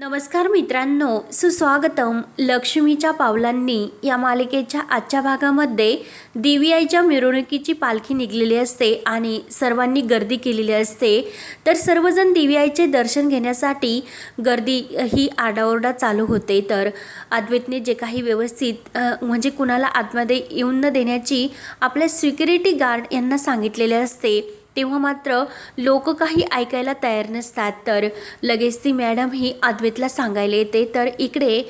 नमस्कार मित्रांनो सुस्वागतम लक्ष्मीच्या पावलांनी या मालिकेच्या आजच्या भागामध्ये दिव्याईच्या मिरवणुकीची पालखी निघलेली असते आणि सर्वांनी गर्दी केलेली असते. तर सर्वजण दिव्याईचे दर्शन घेण्यासाठी गर्दी ही आडाओरडा चालू होते. तर अद्वैतने जे काही व्यवस्थित म्हणजे कुणाला आतमध्ये येऊन न देण्याची आपल्या सिक्युरिटी गार्ड यांना सांगितलेले असते. तेव्हा मात्र लोक काही ऐकायला तयार नसतात. तर लगेच ती मॅडम ही अद्वैतला सांगायला येते. तर इकडे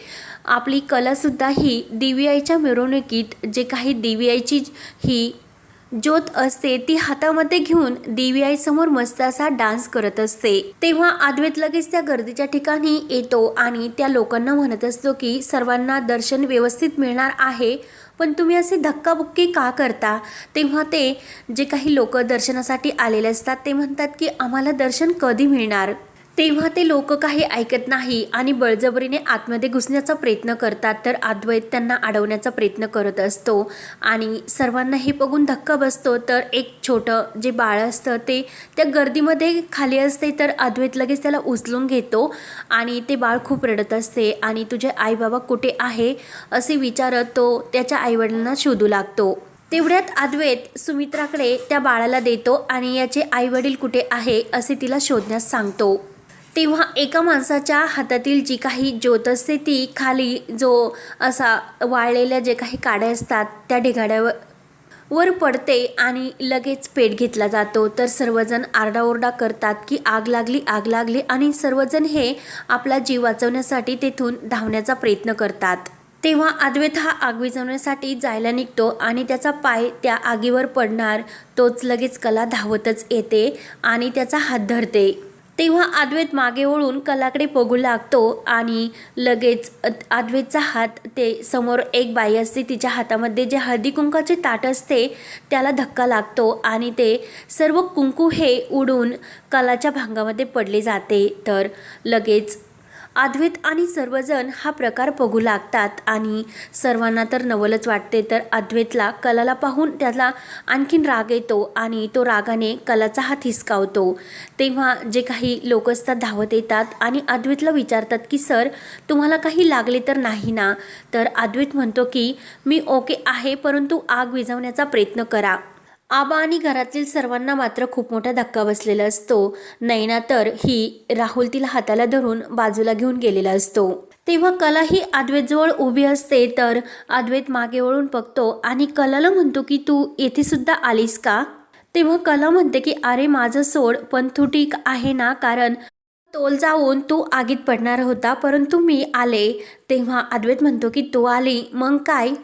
आपली कलासुद्धा ही दिव्याईच्या मिरवणुकीत जे काही दिव्याईची ही ज्योत असते ती हातामध्ये घेऊन देवी आईसमोर मस्त असा डान्स करत असते. तेव्हा आदवेत लगेच त्या गर्दीच्या ठिकाणी येतो आणि त्या लोकांना म्हणत असतो की सर्वांना दर्शन व्यवस्थित मिळणार आहे पण तुम्ही असे धक्काबुक्की का करता? तेव्हा ते जे काही लोक दर्शनासाठी आलेले असतात ते म्हणतात की आम्हाला दर्शन कधी मिळणार? तेव्हा ते लोक काही ऐकत नाही आणि बळजबरीने आतमध्ये घुसण्याचा प्रयत्न करतात तर अद्वैत त्यांना अडवण्याचा प्रयत्न करत असतो. आणि सर्वांना हे बघून धक्का बसतो तर एक छोटं जे बाळ असतं ते त्या गर्दीमध्ये खाली असते तर अद्वैत लगेच त्याला उचलून घेतो आणि ते बाळ खूप रडत असते. आणि तुझे आई बाबा कुठे आहे? असे विचारत तो त्याच्या आईवडिलांना शोधू लागतो. तेवढ्यात अद्वैत सुमित्राकडे त्या बाळाला देतो आणि याचे आईवडील कुठे आहे असे तिला शोधण्यास सांगतो. तेव्हा एका माणसाच्या हातातील जी काही ज्योत असते ती खाली जो असा वाळलेल्या जे काही काड्या असतात त्या ढिगाड्यावर वर पडते आणि लगेच पेट घेतला जातो. तर सर्वजण आरडाओरडा करतात की आग लागली आग लागली आणि सर्वजण हे आपला जीव वाचवण्यासाठी तेथून धावण्याचा प्रयत्न करतात. तेव्हा अद्वैत हा आग विझवण्यासाठी जायला निघतो आणि त्याचा पाय त्या आगीवर पडणार तोच लगेच कला धावतच येते आणि त्याचा हात धरते. तेव्हा अद्वैत मागे वळून कलाकडे बघू लागतो आणि लगेच अद- अद्वैतचा हात ते समोर एक बाई असते तिच्या हातामध्ये जे हळदी कुंकाचे ताट असते त्याला धक्का लागतो आणि ते सर्व कुंकू हे उडून कलाच्या भांगामध्ये पडले जाते. तर लगेच अद्वैत आणि सर्वजण हा प्रकार बघू लागतात. आणि सर्वांना तर नवलच वाटते तर अद्वैतला कलाला पाहून त्याला आणखीन राग येतो आणि तो रागाने कलाचा हात हिसकावतो. तेव्हा जे काही लोक असतात धावत येतात आणि अद्वैतला विचारतात की सर तुम्हाला काही लागले तर नाही ना? तर अद्वैत म्हणतो की मी ओके आहे परंतु आग विझवण्याचा प्रयत्न करा. आबा आणि घरातील सर्वांना मात्र खूप मोठा धक्का बसलेला असतो. नैना तर ही राहुल तिला हाताला धरून बाजूला घेऊन गेलेला असतो. तेव्हा कला ही अद्वैतजवळ उभी असते तर अद्वैत मागे वळून बघतो आणि कलाला म्हणतो की तू येथे सुद्धा आलीस का? तेव्हा कला म्हणते की अरे माझं सोड पण तू ठीक आहे ना? कारण तोल जाऊन तू आगीत पडणार होता परंतु मी आले. तेव्हा अद्वैत म्हणतो की तू आली मग काय?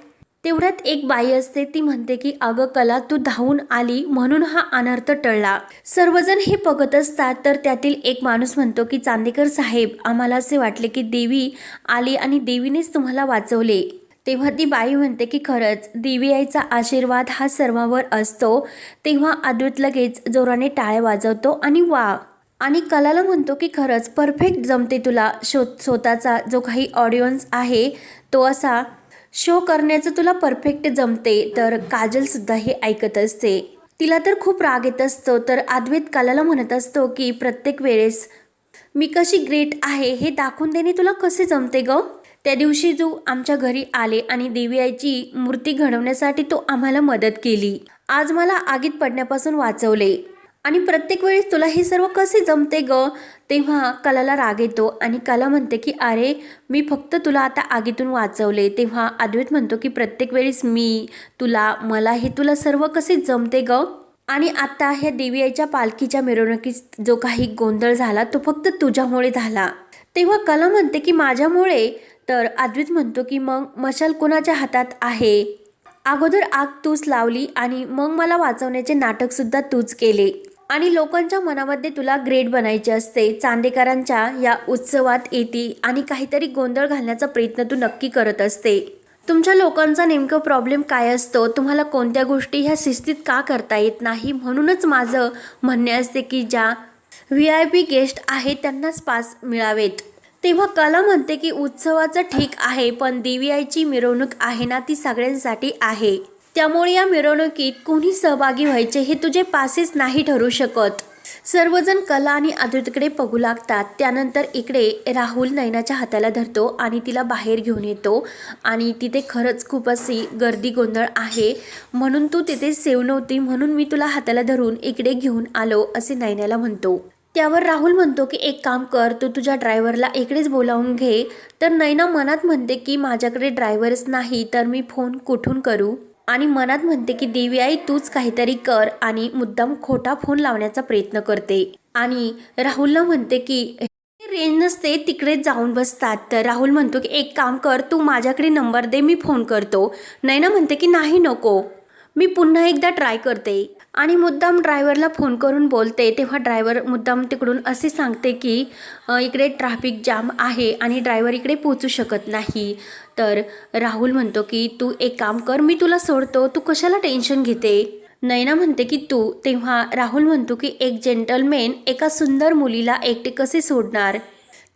तेवढ्यात एक बाई असते ती म्हणते की अगं कला तू धावून आली म्हणून हा अनर्थ टळला. सर्वजण हे बघत असतात तर त्यातील एक माणूस म्हणतो की चांदेकर साहेब आम्हाला असे वाटले की देवी आली आणि देवीनेच तुम्हाला वाचवले. तेव्हा ती बाई म्हणते की खरंच देवी आईचा आशीर्वाद हा सर्वांवर असतो. तेव्हा अद्वैत लगेच जोराने टाळ्या वाजवतो आणि वा. आणि कलाला म्हणतो की खरंच परफेक्ट जमते तुला. शो स्वतःचा जो काही ऑडियन्स आहे तो असा शो करण्याचं तुला परफेक्ट जमते तर काजलसुद्धा हे ऐकत असते. तिला तर खूप राग येत असतो तर अद्वैत कलाला म्हणत असतो की प्रत्येक वेळेस मी कशी ग्रेट आहे हे दाखवून देणे तुला कसे जमते ग? त्या दिवशी तू आमच्या घरी आले आणि देवी आईची मूर्ती घडवण्यासाठी तो आम्हाला मदत केली. आज मला आगीत पडण्यापासून वाचवले. आणि प्रत्येक वेळेस तुला हे सर्व कसे जमते ग? तेव्हा कलाला राग येतो आणि कला म्हणते की अरे मी फक्त तुला आता आगीतून वाचवले. तेव्हा अद्वैत म्हणतो की प्रत्येक वेळेस मी तुला मला हे तुला सर्व कसे जमते ग? आणि आता ह्या देवी आईच्या पालखीच्या मिरवणुकीत जो काही गोंधळ झाला तो फक्त तुझ्यामुळे झाला. तेव्हा कला म्हणते की माझ्यामुळे? तर अद्वैत म्हणतो की मग मशाल कोणाच्या हातात आहे? अगोदर आग तूच लावली आणि मग मला वाचवण्याचे नाटकसुद्धा तूच केले. आणि लोकांच्या मनामध्ये तुला ग्रेड बनायचे असते. चांदेकरांच्या या उत्सवात येते आणि काहीतरी गोंधळ घालण्याचा प्रयत्न तू नक्की करत असते. तुमच्या लोकांचा नेमकं प्रॉब्लेम काय असतो? तुम्हाला कोणत्या गोष्टी ह्या शिस्तीत का करता येत नाही? म्हणूनच माझं म्हणणे असते की ज्या व्ही आय पी गेस्ट आहेत त्यांनाच पास मिळावेत. तेव्हा कला म्हणते की उत्सवाचं ठीक आहे पण देवी आईची मिरवणूक आहे ना ती सगळ्यांसाठी आहे. त्यामुळे या मिरवणुकीत कोणी सहभागी व्हायचे हे तुझे पासेस नाही ठरू शकत. सर्वजण कला आणि आदित्यकडे बघू लागतात. त्यानंतर इकडे राहुल नैनाच्या हाताला धरतो आणि तिला बाहेर घेऊन येतो. आणि तिथे खरंच खूप अशी गर्दी गोंधळ आहे. म्हणून तू तिथे सेव नव्हती म्हणून मी तुला हाताला धरून इकडे घेऊन आलो असे नैनाला म्हणतो. त्यावर राहुल म्हणतो की एक काम कर तू तुझ्या ड्रायव्हरला इकडेच बोलावून घे. तर नैना मनात म्हणते की माझ्याकडे ड्रायव्हरच नाही तर मी फोन कुठून करू? आणि मनात म्हणते की देवी आई तूच काहीतरी कर आणि मुद्दाम खोटा फोन लावण्याचा प्रयत्न करते. आणि राहुलला म्हणते की रेंज नसते तिकडे जाऊन बसतात. तर राहुल म्हणतो की एक काम कर तू माझ्याकडे नंबर दे मी फोन करतो. नैना म्हणते की नाही नको. मी पुन्हा एकदा ट्राय करते. आणि मुद्दाम ड्रायव्हरला फोन करून बोलते. तेव्हा ड्रायव्हर मुद्दाम तिकडून असे सांगते की इकडे ट्रॅफिक जाम आहे आणि ड्रायव्हर इकडे पोचू शकत नाही. तर राहुल म्हणतो की तू एक काम कर मी तुला सोडतो. तू कशाला टेन्शन घेते? नैना म्हणते की तू. तेव्हा राहुल म्हणतो की एक जेंटलमेन एका सुंदर मुलीला एकटे कसे सोडणार?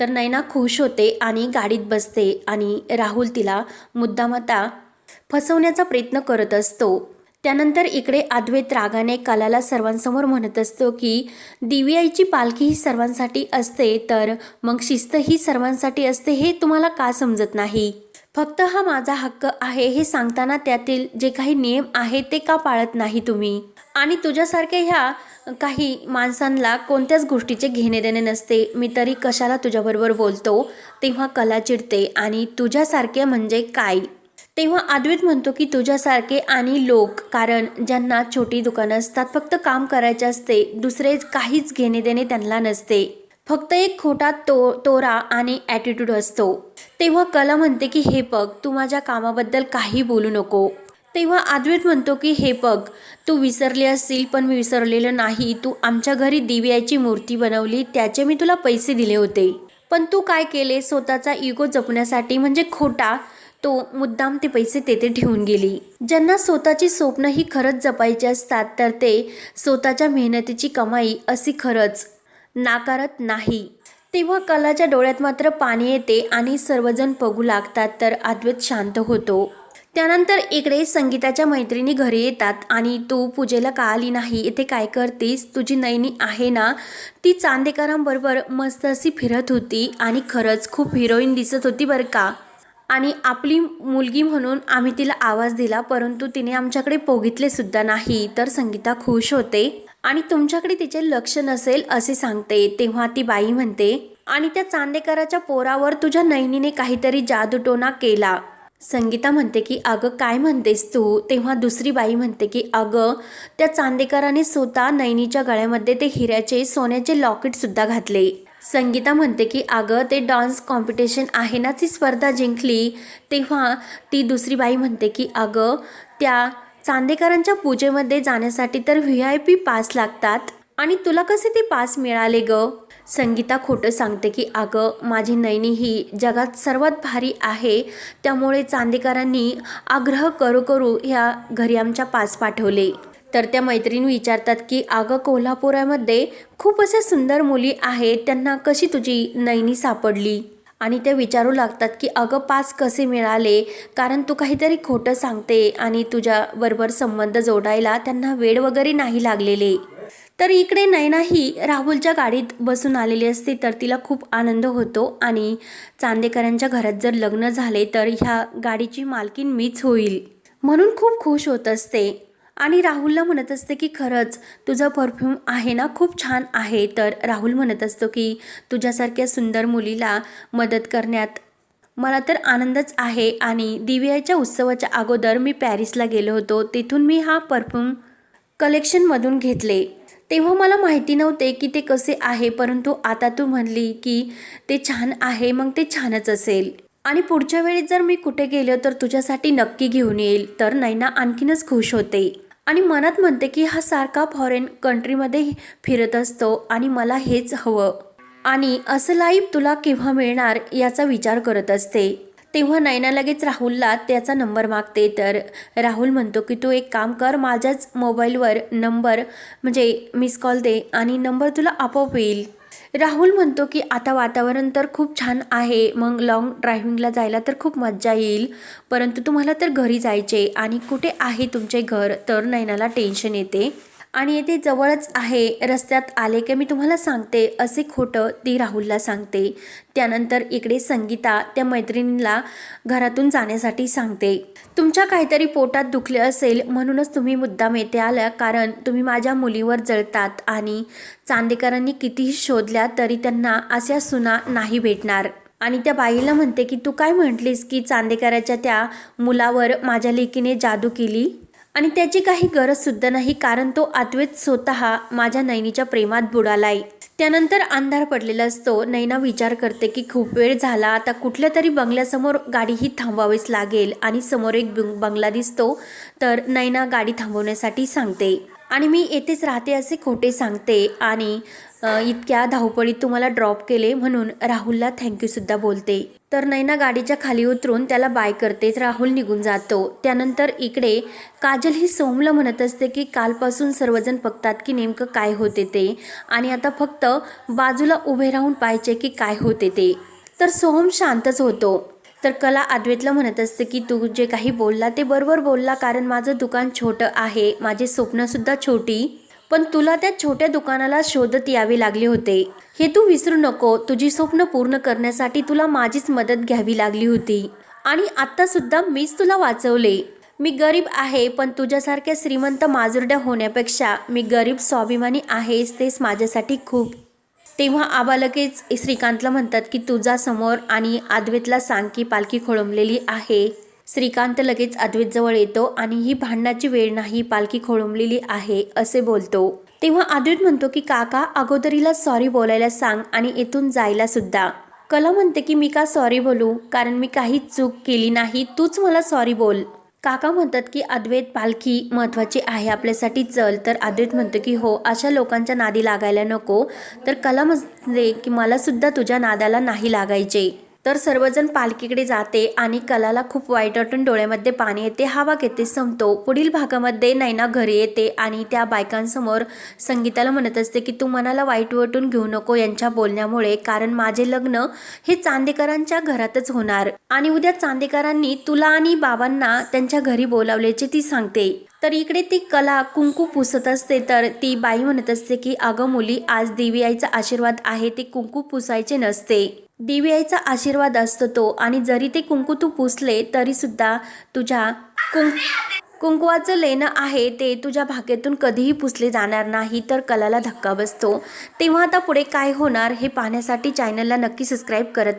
तर नैना खुश होते आणि गाडीत बसते आणि राहुल तिला मुद्दाम आता फसवण्याचा प्रयत्न करत असतो. त्यानंतर इकडे अद्वैत रागाने कलाला सर्वांसमोर म्हणत असतो की दिव्याईची पालखी ही सर्वांसाठी असते तर मग शिस्त ही सर्वांसाठी असते हे तुम्हाला का समजत नाही? फक्त हा माझा हक्क आहे हे सांगताना त्यातील जे काही नियम आहेत ते का पाळत नाही तुम्ही? आणि तुझ्यासारख्या ह्या काही माणसांना कोणत्याच गोष्टीचे घेणे देणे नसते. मी तरी कशाला तुझ्याबरोबर बोलतो? तेव्हा कला चिडते आणि तुझ्यासारखे म्हणजे काय? तेव्हा अद्वैत म्हणतो की तुझ्यासारखे आणि लोक कारण ज्यांना छोटी दुकानं असतात फक्त काम करायचे असते दुसरे काहीच घेणे देणे त्यांना नसते. फक्त एक खोटा तो तोरा आणि ॲटिट्यूड असतो. तेव्हा कला म्हणते की हे बघ तू माझ्या कामाबद्दल काही बोलू नको. तेव्हा आद्वेत म्हणतो की हे बघ तू विसरले असतील पण मी विसरलेलं नाही. तू आमच्या घरी दिव्याची मूर्ती बनवली त्याचे मी तुला पैसे दिले होते. पण तू काय केले? स्वतःचा इगो जपण्यासाठी म्हणजे खोटा तो मुद्दाम ते पैसे तेथे ठेवून गेली. ज्यांना स्वतःची स्वप्न ही खरंच जपायची असतात तर ते स्वतःच्या मेहनतीची कमाई अशी खरंच नाकारत नाही. तेव्हा कलाच्या डोळ्यात मात्र पाणी येते आणि सर्वजण बघू लागतात तर अद्वैत शांत होतो. त्यानंतर इकडे संगीताच्या मैत्रिणी घरी येतात आणि तू पूजेला का आली नाही? इथे काय करतीस? तुझी नैनी आहे ना? ती चांदेकरांबरोबर मस्त अशी फिरत होती आणि खरंच खूप हिरोईन दिसत होती बरं का? आणि आपली मुलगी म्हणून आम्ही तिला आवाज दिला परंतु तिने आमच्याकडे पोगितले सुद्धा नाही तर संगीता खुश होते. आणि तुमच्याकडे तिचे लक्ष नसेल असे सांगते. तेव्हा ती बाई म्हणते आणि त्या चांदेकराच्या पोरावर तुझ्या नैनीने काहीतरी जादूटोना केला. संगीता म्हणते की अगं काय म्हणतेस तू? तेव्हा दुसरी बाई म्हणते की अगं त्या चांदेकराने स्वतः नैनीच्या गळ्यामध्ये ते हिऱ्याचे सोन्याचे लॉकेटसुद्धा घातले. संगीता म्हणते की अगं ते डान्स कॉम्पिटिशन आहे ना ती स्पर्धा जिंकली. तेव्हा ती दुसरी बाई म्हणते की अगं त्या चांदेकरांच्या पूजेमध्ये जाण्यासाठी तर व्ही आय पी पास लागतात. आणि तुला कसे ते पास मिळाले ग? संगीता खोटं सांगते की अगं माझी नैनी ही जगात सर्वात भारी आहे. त्यामुळे चांदेकरांनी आग्रह करू करू ह्या घरी आमच्या पास पाठवले. तर त्या मैत्रिणी विचारतात की अगं कोल्हापुरामध्ये खूप अशा सुंदर मुली आहेत त्यांना कशी तुझी नैनी सापडली? आणि ते विचारू लागतात की अगं पास कसे मिळाले? कारण तू काहीतरी खोटं सांगते आणि तुझ्याबरोबर संबंध जोडायला त्यांना वेळ वगैरे नाही लागलेले. तर इकडे नैना ही राहुलच्या गाडीत बसून आलेली असते तर तिला खूप आनंद होतो आणि चांदेकरांच्या घरात जर लग्न झाले तर ह्या गाडीची मालकीन मीच होईल. म्हणून खूप खुश होत असते. आणि राहुलला म्हणत असते की खरंच तुझं परफ्यूम आहे ना खूप छान आहे. तर राहुल म्हणत असतो की तुझ्यासारख्या सुंदर मुलीला मदत करण्यात मला तर आनंदच आहे आणि दिव्याच्या उत्सवाच्या अगोदर मी पॅरिसला गेलो होतो. तिथून मी हा परफ्यूम कलेक्शनमधून घेतले. तेव्हा मला माहिती नव्हते की ते कसे आहे परंतु आता तू म्हणली की ते छान आहे मग ते छानच असेल. आणि पुढच्या वेळी जर मी कुठे गेलो तर तुझ्यासाठी नक्की घेऊन येईल. तर नैना आणखीनच खुश होते. आणि मनात म्हणते की हा सारखा फॉरेन कंट्रीमध्ये फिरत असतो आणि मला हेच हवं. आणि असं लाईफ तुला केव्हा मिळणार याचा विचार करत असते. तेव्हा नैना लगेच राहुलला त्याचा नंबर मागते. तर राहुल म्हणतो की तू एक काम कर माझ्याच मोबाईलवर नंबर म्हणजे मिस कॉल दे आणि नंबर तुला आपोआप येईल. राहुल म्हणतो की आता वातावरण तर खूप छान आहे. मग लॉंग ड्रायव्हिंगला जायला तर खूप मज्जा येईल. परंतु तुम्हाला तर घरी जायचे आणि कुठे आहे तुमचे घर? तर नैनाला टेन्शन येते. आणि येथे जवळच आहे. रस्त्यात आले की मी तुम्हाला सांगते असे खोटं ती राहुलला सांगते. त्यानंतर इकडे संगीता त्या मैत्रिणीला घरातून जाण्यासाठी सांगते. तुमच्या काहीतरी पोटात दुखले असेल म्हणूनच तुम्ही मुद्दाम येथे आला कारण तुम्ही माझ्या मुलीवर जळतात आणि चांदेकरांनी कितीही शोधल्या तरी त्यांना अशा सुना नाही भेटणार. आणि त्या बाईला म्हणते की तू काय म्हटलीस की चांदेकराच्या त्या मुलावर माझ्या लेकीने जादू केली? आणि त्याची काही गरज सुद्धा नाही कारण तो आत्वेत स्वतः माझ्या नैनीच्या प्रेमात बुडालाय. त्यानंतर अंधार पडलेला असतो. नैना विचार करते की खूप वेळ झाला आता कुठल्या तरी बंगल्यासमोर गाडी ही थांबवावीच लागेल आणि समोर एक बंग- बंगला दिसतो तर नैना गाडी थांबवण्यासाठी सांगते. आणि मी येथेच राहते असे खोटे सांगते आणि इतक्या धावपळीत तुम्हाला ड्रॉप केले म्हणून राहुलला थँक्यूसुद्धा बोलते. तर नैना गाडीच्या खाली उतरून त्याला बाय करते राहुल निघून जातो. त्यानंतर इकडे काजल ही सोमला म्हणत असते की कालपासून सर्वजण बघतात की नेमकं काय होते ते. आणि आता फक्त बाजूला उभे राहून पाहायचे की काय होते ते. तर सोहम शांतच होतो. तर कला अद्वैतला म्हणत असते की तू जे काही बोलला ते बरोबर बोलला कारण माझं दुकान छोटं आहे. माझे स्वप्नसुद्धा छोटी. पण तुला त्या छोट्या दुकानाला शोधत यावे लागले होते. हे तू विसरू नको. तुझी स्वप्न पूर्ण करण्यासाठी तुला माझीच मदत घ्यावी लागली होती. आणि आत्ता सुद्धा मीच तुला वाचवले. मी गरीब आहे पण तुझ्यासारख्या श्रीमंत माजुरड्या होण्यापेक्षा मी गरीब स्वाभिमानी आहेस तेच माझ्यासाठी खूप. तेव्हा आबा लगेच श्रीकांतला म्हणतात की तुझा समोर आणि अद्वैतला सांग की पालखी खोळंबलेली आहे. श्रीकांत लगेच अद्वैतजवळ येतो आणि ही भांडणाची वेळ नाही पालखी खोळंबलेली आहे असे बोलतो. तेव्हा अद्वैत म्हणतो की काका अगोदरीला सॉरी बोलायला सांग आणि इथून जायला सुद्धा. कला म्हणते की मी का सॉरी बोलू? कारण मी काहीच चूक केली नाही तूच मला सॉरी बोल. काका म्हणतात की अद्वैत पालखी महत्त्वाची आहे आपल्यासाठी चल. तर अद्वैत म्हणतो की हो अशा लोकांच्या नादी लागायला नको. तर कला म्हणते की मला सुद्धा तुझ्या नादाला नाही लागायचे. तर सर्वजण पालखीकडे जाते आणि कलाला खूप वाईट वाटून डोळ्यामध्ये पाणी येते हवा घेते संपतो. पुढील भागामध्ये नैना घरी येते आणि त्या बायकांसमोर संगीताला म्हणत असते की तू मनाला वाईट वाटून घेऊ नको यांच्या बोलण्यामुळे कारण माझे लग्न हे चांदेकरांच्या घरातच होणार. आणि उद्या चांदेकरांनी तुला आणि बाबांना त्यांच्या घरी बोलावल्याचे ती सांगते. तर इकडे ती कला कुंकू पुसत असते तर ती बाई म्हणत असते की अगं मुली आज देवी आईचा आशीर्वाद आहे ते कुंकू पुसायचे नसते. देवी आशीर्वाद असतो तो. आणि जरी ते कुंकू तू पुसले तरीसुद्धा तुझ्या कुंक कुंकवाचं लेणं आहे ते तुझ्या भाग्यातून कधीही पुसले जाणार नाही तर कलाला धक्का बसतो. तेव्हा आता पुढे काय होणार हे पाहण्यासाठी चॅनलला नक्की सबस्क्राईब करत